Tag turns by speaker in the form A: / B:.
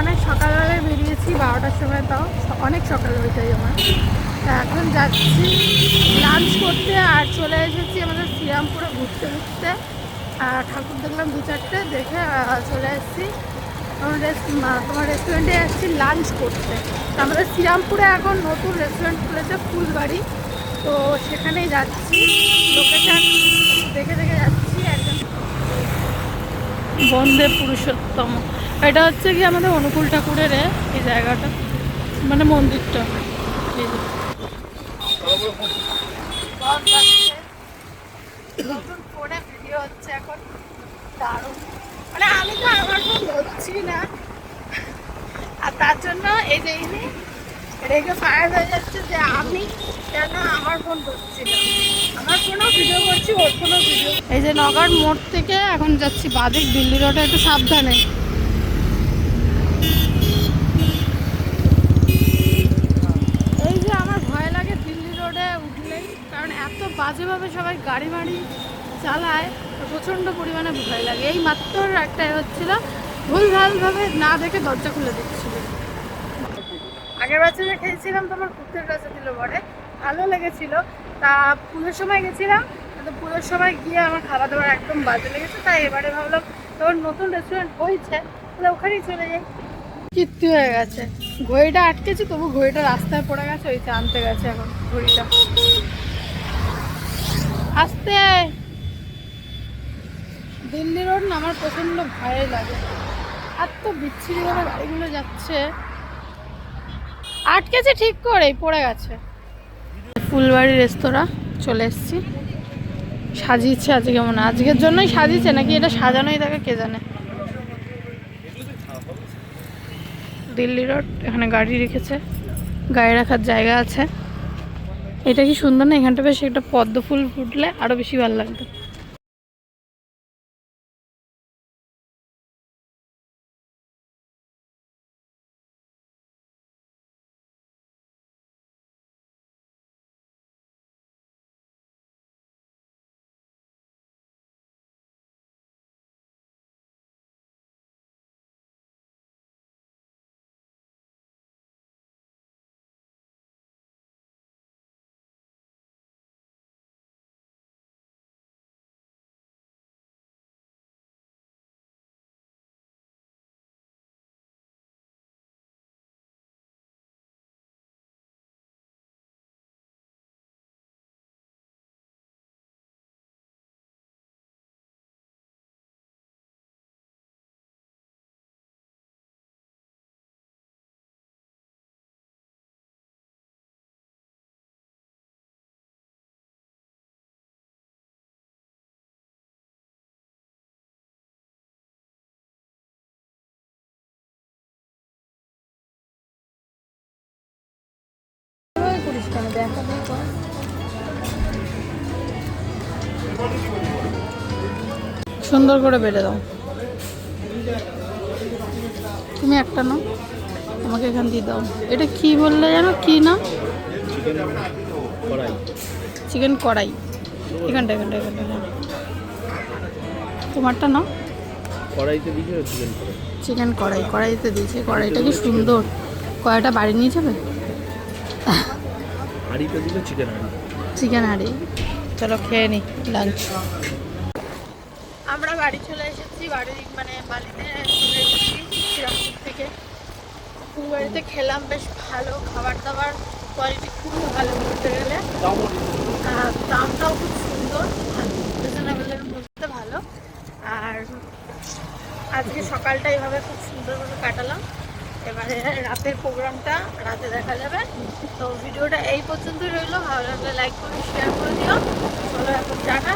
A: অনেক সকালবেলায় বেরিয়েছি, বারোটার সময় তাও। অনেক সকাল যায় আমার। এখন যাচ্ছি লাঞ্চ করতে আর চলে এসেছি আমাদের শ্রীরামপুরে ঘুরতে ঘুরতে। আর ঠাকুর দেখলাম দু চারটে, দেখে চলে এসেছি। তোমার রেস্টুরেন্টে যাচ্ছি লাঞ্চ করতে। আমাদের শ্রীরামপুরে এখন নতুন রেস্টুরেন্ট খুলেছে ফুলবাড়ি। তো সেখানেই যাচ্ছি। লোকেশন দেখে দেখে যাচ্ছি একদম বন্দে পুরুষোত্তম। এটা হচ্ছে কি আমাদের অনুকূল ঠাকুরের এই জায়গাটা মানে মন্দিরটা। হচ্ছে এখন। দারুণ। মানে আমি তো আমার না। আর তার জন্য এই যে রেগে ফায়ার হয়ে যাচ্ছে যে আমি কেন আমার ফোন ধরছি আমার ফোনও ভিডিও করছি, ওর ফোনও ভিডিও। এই যে নগর মোড় থেকে এখন যাচ্ছি বাদিক দিল্লি রোডে, একটু সাবধানে। এই যে আমার ভয় লাগে দিল্লি রোডে উঠলেই, কারণ এত বাজেভাবে সবাই গাড়ি মাড়ি চালায়, প্রচণ্ড পরিমাণে ভয় লাগে। এই মাত্র একটা এ হচ্ছিল, ভুলভালভাবে না দেখে দরজা খুলে দিচ্ছিল। আগের বছরে খেয়েছিলাম, তোমার কুর্তের কাছে দিল বটে। ভালো লেগেছিল। তা পুজোর সময় গেছিলাম তো পুজোর সময় গিয়ে আমার খাওয়া দাওয়ার একদম বাজে লেগেছে, তাই এবারে ভাবলাম তোর নতুন রেস্টুরেন্ট হয়েছে, তাহলে ওখানেই চলে যাই। কীর্তি হয়ে গেছে। ঘড়িটা আটকেছে, তবু ঘড়িটা রাস্তায় পড়ে গেছে ওইটা আনতে গেছে এখন ঘড়িটা। আসতে! দিল্লি রোড না, আমার প্রচণ্ড ভয় লাগে। এত বিচ্ছিরিভাবে গাড়িগুলো যাচ্ছে। আটকেছে ঠিক করে পড়ে গেছে। ফুলবাড়ি রেস্তোরাঁ, চলে এসেছি। সাজিয়েছে আজকে কেমন আজকের জন্যই সাজিয়েছে, নাকি এটা সাজানোই থাকে, কে জানে? দিল্লি রোড, এখানে গাড়ি রেখেছে। গাড়ি রাখার জায়গা আছে। এটা কি সুন্দর না? এখানটা বেশ একটা পদ্ম ফুল ফুটলে আরও বেশি ভালো লাগতো। কেন দেখা সুন্দর করে বেড়ে দাও। তুমি একটা নাও। আমাকে এখান দিয়ে দাও। এটা কি বললে জানো? কি না চিকেন কড়াই। এখানটা এখানটা এখানটা। তোমারটা নাও।
B: কড়াইতে দিয়েছে চিকেন কড়াই?
A: চিকেন কড়াই। কড়াইতে দিয়েছে। কড়াইটা কি সুন্দর। কড়াইটা বাড়ি নিয়ে যাবে?
B: হাঁড়িতে দিলে চিকেন হাঁড়ি?
A: চিকেন হাঁড়ি। চলো খেয়ে নি লাঞ্চ আমরা বাড়ি চলে এসেছি বাড়ি মানে বাড়িতে চলে এসেছি শ্রীরামপুর থেকে। ফুলবাড়িতে খেলাম বেশ ভালো খাবার দাবার কোয়ালিটি খুবই ভালো বলতে গেলে। আর দামটাও খুব সুন্দর রিজনেবলের মধ্যে ভালো। আর আজকে সকালটা এইভাবে খুব সুন্দরভাবে কাটালাম। এবারে রাতের প্রোগ্রামটা, রাতে দেখা যাবে। তো ভিডিওটা এই পর্যন্তই রইল। ভালো লাগলে লাইক করে শেয়ার করে দিও। চলো এখন টাটা